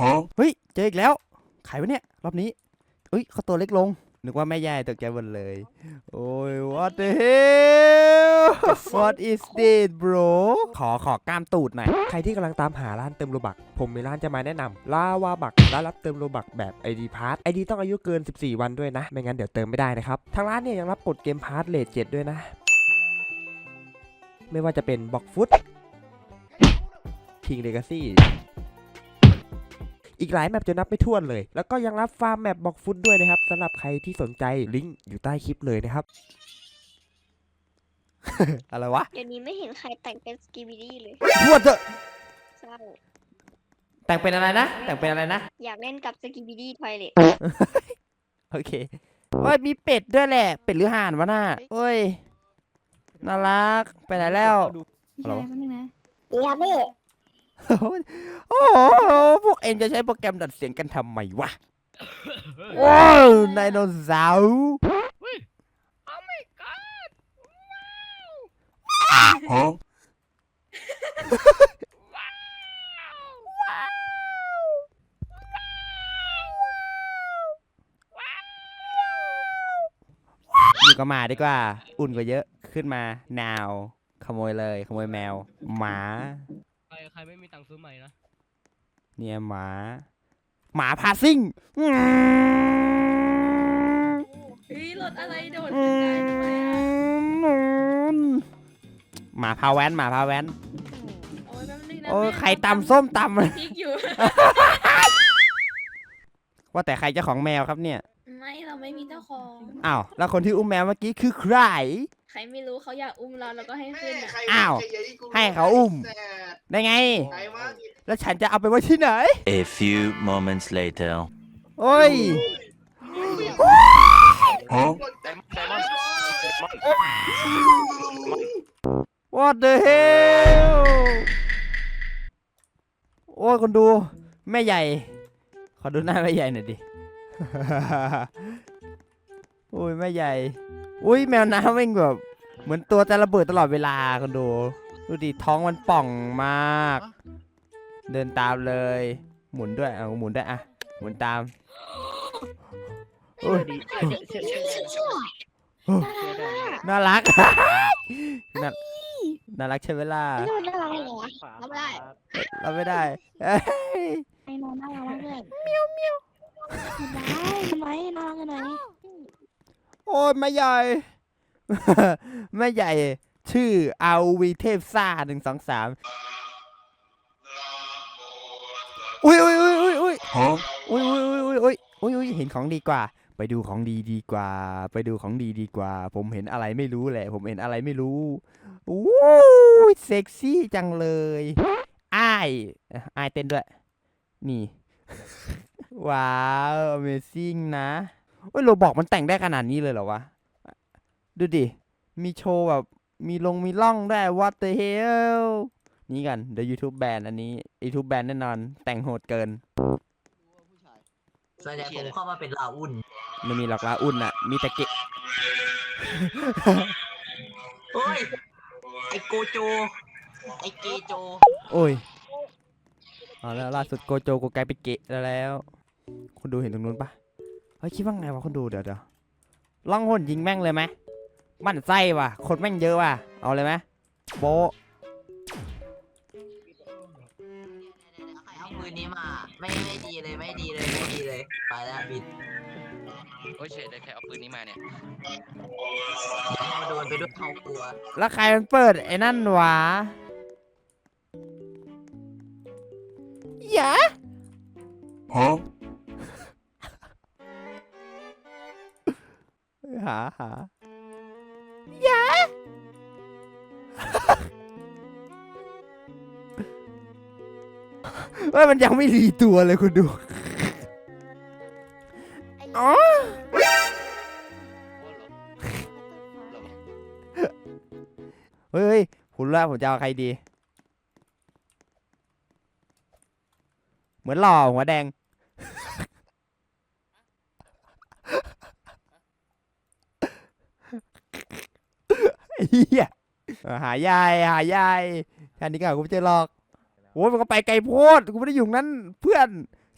Huh? เฮ้ยเจออีกแล้วใครวะเนี่ยรอบนี้เฮ้ยเขาตัวเล็กลงนึกว่าแม่ยายตกใจหมดเลย โอ้ย what the hell what is this bro ขอขอกล้ามตูดหน่อย ใครที่กำลังตามหาร้านเติมโลบัก ผมมีร้านจะมาแนะนำลาวาบักร้านรับเติมโลบักแบบ ID p a s s ID ต้องอายุเกิน 14 วันด้วยนะ ไม่งั้นเดี๋ยวเติมไม่ได้นะครับ ทางร้านเนี่ยยังรับกดเกมพาร์ทเลทเจ็ดด้วยนะ ไม่ว่าจะเป็นบ็อกฟุตคิงเลกาซี่ อีกหลายแมปจะนับไม่ถ้วนเลย แล้วก็ยังรับฟาร์มแมปบ็อกฟุตด้วยนะครับสำหรับใครที่สนใจลิงก์อยู่ใต้คลิปเลยนะครับ อะไรวะเดี๋ยวนี้ไม่เห็นใครแต่งเป็นสกีบิดี้เลย what the เศร้าแต่งเป็นอะไรนะ แต่งเป็นอะไรนะ อยากเล่นกับสกีบิดี้ทอยเลทโอเคโอ้ยมีเป็ดด้วยแหละ เป็ดหรือห่านวะน่าโอ้ยน่ารักไปไหนแล้วใช่แป๊บนึงนะอยากเล่น โอ้โหพวกเองจะใช้โปรแกรมดัดเสียงกันทำไมวะว้าวไดโนเสาร์ Huh? อยู่กับหมาดีกว่า อุ่นกว่าเยอะขึ้นมา นาว ขโมยเลย ขโมยแมว หมาใค รใครไม่มีตังค์ซื้อใหม่นะเนี่ยหมา หมาพาซิ่งอืมเฮ้ยรถอะไรโดดอืขึ้นได้ด้วยอะมหมาพาแว้นหมาพาแว้นโอ้ยแป๊บนึงนะโอ้ยแม่ใครตำส้มตำ พริกอยู่ ว่าแต่ใครเจ้าของแมวครับเนี่ย ไม่เราไม่มีเจ้าของ อ้าว แล้วคนที่อุ้มแมวเมื่อกี้คือใคร ใครไม่รู้เขาอยากอุ้มเราเราก็ให้ขึ้นอะ อ้าวให้เขาอุ้ม ได้ไงแล้วฉันจะเอาไปไว้ที่ไหน A few moments later. โอ้ย Huh? What the hell โอ้ยคนดู แม่ใหญ่ ขอดูหน้าแม่ใหญ่หน่อยดิ โอ้ยแม่ใหญ่ อุ้ยแมวน้ำแม่งแบบ เหมือนตัวจะระเบิดตลอดเวลาคนดู ดูดิท้องมันป่องมาก เดินตามเลย หมุนด้วยเอาหมุนด้วยอะหมุนตามโอ้ยน่ารัก น่าน่ารักใช่ไหมล่ะนี่มันน่ารักเหรอวะรับไม่ได้เราไม่ได้เอ้ยไอ้นอนน่ารักมากเลยเมียวเมียวได้ทำไมน่ารักกันไหนโอ้ยแม่ใหญ่ แม่ใหญ่ชื่อเอาวีเทพซ่าหนึ่งสองสามอุ้ยอุ้ยอุ้ยอุ้ยอุ้ย Huh? อุ้ยอุ้ยอุ้ยอุ้ยอุ้ยอุ้ยเห็นของดีกว่า ไปดูของดีดีกว่า ไปดูของดีดีกว่า ผมเห็นอะไรไม่รู้แหละ ผมเห็นอะไรไม่รู้อู้ยเซ็กซี่จังเลยอ้ายอะอ้ายเต้นด้วย นี่ ว้าว Amazing นะโอ้ยโรบอกมันแต่งได้ขนาดนี้เลยเหรอวะ ดูดิ มีโชว์แบบ มีลงมีล่องได้ what the hell นี่กัน เดี๋ยว YouTube แบนอันนี้ YouTube แบนแน่นอน แต่งโหดเกิน ส่วนใหญ่ผมเข้ามาเป็นลาอุ่นไม่มีหรอกลาอุ่นอะมีแต่เกะเฮ้ย ไอโกโจ ไอเกโจ โอ้ยเอาแล้วล่าสุดโกโจโกกลายเป็นเกะแล้ว คุณดูเห็นตรงนู้นปะเฮ้ยคิดว่าไงวะคุณดูเดี๋ยวเดี๋ยวล่องหนยิงแม่งเลยไหม มั่นไส้ว่ะ คนแม่งเยอะว่ะ เอาเลยไหมโบะใครเอาปืนนี้มา ไม่ไม่ดีเลยไม่ดีเลยไม่ดีเลย ไปแล้วบิดโอ้ยเฉยเลยใครเอาปืนนี้มาเนี่ยมาโดนไปด้วยเขากลัวแล้วใครมันเปิดไอ้นั่นวะอย่า Huh? หาหา อย่าเฮ้ยมันยังไม่รีตัวเลยคุณดูอ๋อโอ้เหรอเหรอวะเฮ้ยผมรู้แล้วผมจะเอาใครดี เหมือนหล่อหัวแดงไอ้ เฮียเออหายายหายายแค่นี้ก็กูไม่เจอหรอกโอ้ยมันก็ไปไกลโพดกูไม่ได้อยู่นั้น เพื่อน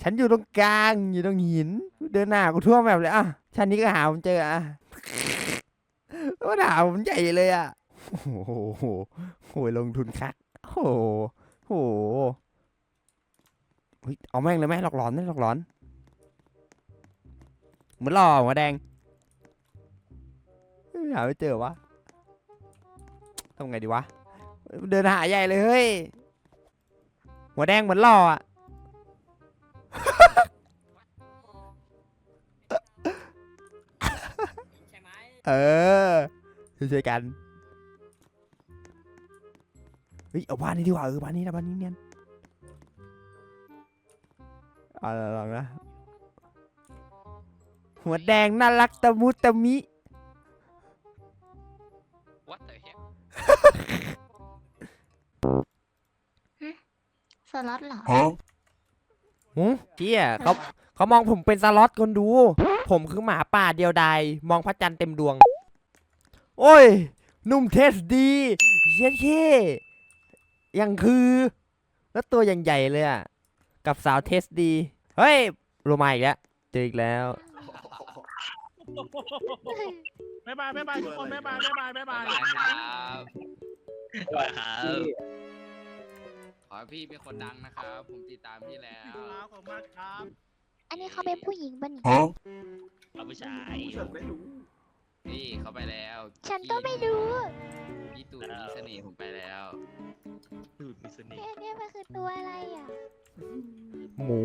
ฉันอยู่ตรงกลางอยู่ตรงหิน เดินหน้ากูทั่วแบบเลยอะชาตินี้ก็หาผมเจออะก็หาผมใหญ่เลยอะโอ้โหโหลงทุนคักโอ้โหโหเฮ้ยเอาแม่งเลยไหมหลอกหลอนไหมหลอกหลอนเหมือนหล่อหัวแดงเฮ้ยหาไม่เจอวะ ทำไงดีวะ เดินหาใหญ่เลยเฮ้ย หัวแดงเหมือนหล่ออะเออช่วยๆกัน เฮ้ย เอาบ้านนี้ดีกว่าเออบ้านนี้นะบ้านนี้เนียนเอาละลองนะ หัวแดงน่ารักตะมุตะมิ ล็อตเหรอ Huh? หืมเชี่ยเขาเขามองผมเป็นสล็อตคนดู ผมคือหมาป่าเดียวดายมองพระจันทร์เต็มดวง โอ้ย นุ่มเทสดีเย้เช่ยังคือ แล้วตัวยังใหญ่เลยอะ กับสาวเทสดี เฮ้ยโรมาอีกแล้วเจออีกแล้ว บ๊ายบายบ๊ายบายทุกคนบ๊ายบายบ๊ายบายบ๊ายบาย ครับบ๊ายบายครับข อให้พี่เป็นคนดังนะครับ ผมติดตามพี่แล้วขอบคุณมากครับ อันนี้เขาเป็นผู้หญิงป่ะนี่ Huh? เราผู้ชายพี่เขาไปแล้วฉันก็ไม่รู้พี่ตูนมีเสน่ห์ผมไปแล้วตูนมีเสน่ห์เอ๊ะเนี่ยมันคือตัวอะไรอะ หมู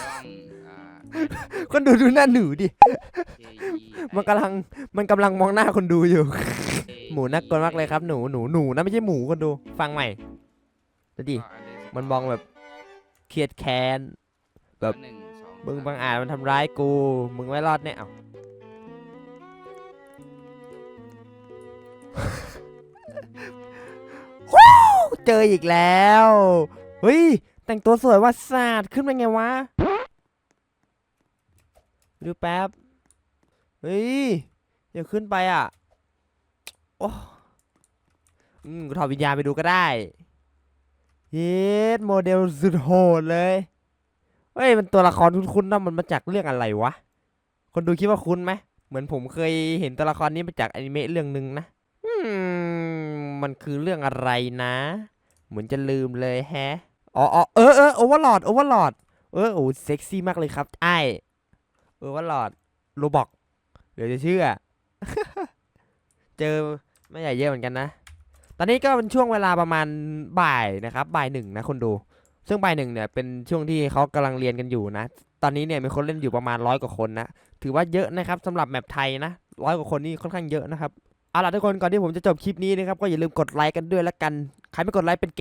ต้องอ่าคนดูดูหน้าหนูดิเมันกำลัง มันกำลังมองหน้าคนดูอยู่เอหมูน่ากลัวมากเลยครับ หนู หนู หนูนะไม่ใช่หมูคนดู ฟังใหม่ ดูดิ ก็อัเดอร์สกร์มันมองแบบเครียดแค้น แบบ หนึ่งสองมึงสามบังอาจมันทำร้ายกู มึงไม่รอดแน่เอาว้าวเจออีกแล้ว เฮ้ย แต่งตัวสวยว่าศาสตร์ขึ้นไปไงวะ ดูแป๊บ เฮ้ย อย่าขึ้นไปอะ โอ้อืมกูถอดวิญญาณไปดูก็ได้ เย็ดโมเดลสุดโหดเลย เฮ้ย มันตัวละครคุ้นๆนะมันมาจากเรื่องอะไรวะ คนดูคิดว่าคุ้นไหม เหมือนผมเคยเห็นตัวละครนี้มาจากอนิเมะเรื่องหนึ่งนะอืมมันคือเรื่องอะไรนะ เหมือนจะลืมเลยแฮะ อ๋ออ๋อเออเออโอเวอร์ลอดโอเวอร์ลอดเออโอ้เซ็กซี่มากเลยครับไอโอเวอร์ลอดโรบอกเดี๋ยวจะเชื่อ เจอไม่ใหญ่เยอะเหมือนกันนะ ตอนนี้ก็เป็นช่วงเวลาประมาณบ่ายนะครับบ่ายหนึ่งนะคนดู ซึ่งบ่ายหนึ่งเนี่ยเป็นช่วงที่เขากำลังเรียนกันอยู่นะ ตอนนี้เนี่ยมีคนเล่นอยู่ประมาณร้อยกว่าคนนะ ถือว่าเยอะนะครับสำหรับแมปไทยนะร้อยกว่าคนนี่ค่อนข้างเยอะนะครับ เอาล่ะทุกคนก่อนที่ผมจะจบคลิปนี้นะครับก็อย่าลืมกดไลค์กันด้วยละกัน ใครไม่กดไลค์เป็น